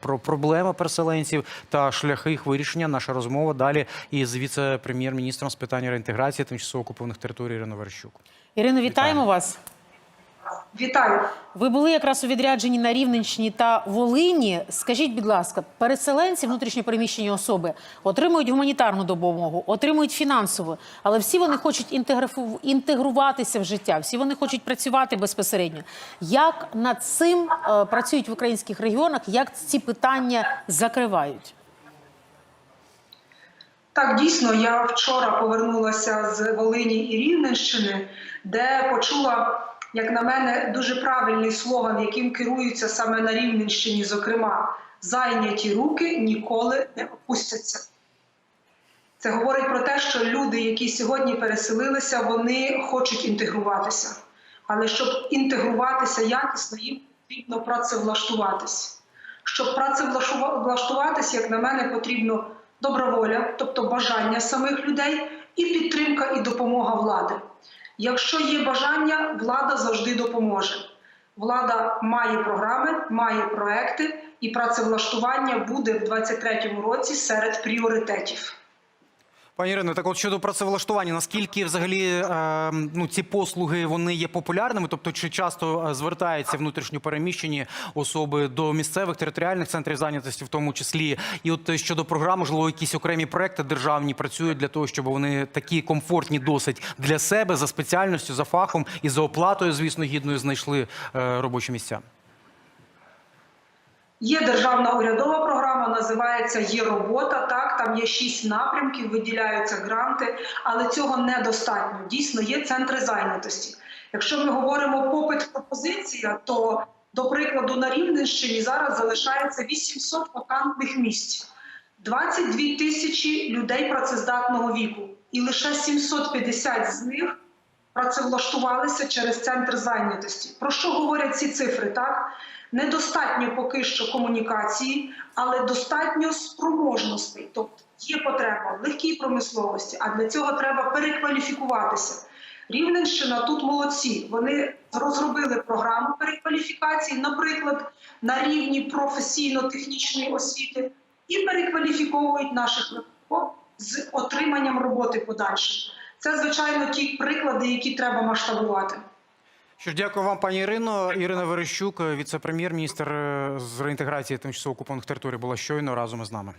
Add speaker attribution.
Speaker 1: Про проблеми переселенців та шляхи їх вирішення. Наша розмова далі із віце-прем'єр-міністром з питань реінтеграції тимчасово окупованих територій Іриною Верещук.
Speaker 2: Ірино, вітаємо вас.
Speaker 3: Вітаю.
Speaker 2: Ви були якраз у відрядженні на Рівненщині та Волині. Скажіть, будь ласка, переселенці, внутрішньопереміщені особи отримують гуманітарну допомогу, отримують фінансову, але всі вони хочуть інтегруватися в життя, всі вони хочуть працювати безпосередньо. Як над цим е, працюють в українських регіонах? Як ці питання закривають?
Speaker 3: Так, дійсно, я вчора повернулася з Волині і Рівненщини, де почула, як на мене, дуже правильний слоган, яким керуються саме на Рівненщині, зокрема, зайняті руки ніколи не опустяться. Це говорить про те, що люди, які сьогодні переселилися, вони хочуть інтегруватися. Але щоб інтегруватися якісно, їм потрібно працевлаштуватись. Щоб працевлаштуватись, як на мене, потрібно доброволя, тобто бажання самих людей, і підтримка і допомога влади. Якщо є бажання, влада завжди допоможе. Влада має програми, має проекти, і працевлаштування буде в 2023 році серед пріоритетів.
Speaker 1: Пані Ірино, так от щодо працевлаштування, наскільки взагалі е, ну, ці послуги вони є популярними? Тобто, чи часто е, звертаються внутрішньопереміщені особи до місцевих територіальних центрів зайнятості, в тому числі, і от щодо програм, можливо, якісь окремі проекти державні працюють для того, щоб вони такі комфортні досить для себе за спеціальністю, за фахом і за оплатою, звісно, гідною знайшли е, робочі місця.
Speaker 3: Є державна урядова програма, називається Є робота. Так, там є шість напрямків, виділяються гранти, але цього недостатньо. Дійсно, є центри зайнятості. Якщо ми говоримо попит пропозиція, то до прикладу на Рівненщині зараз залишається 800 вакантних місць, 22 тисячі людей працездатного віку, і лише 750 з них працевлаштувалися через центр зайнятості. Про що говорять ці цифри? Так недостатньо поки що комунікації, але достатньо спроможностей. Тобто є потреба в легкій промисловості, а для цього треба перекваліфікуватися. Рівненщина тут молодці. Вони розробили програму перекваліфікації, наприклад, на рівні професійно-технічної освіти, і перекваліфіковують наших з отриманням роботи подальше. Це звичайно ті приклади, які треба масштабувати.
Speaker 1: Що ж, дякую вам, пані Ірино. Ірина Верещук, віце-прем'єр-міністр е, з реінтеграції тимчасово окупованих територій, була щойно разом із нами.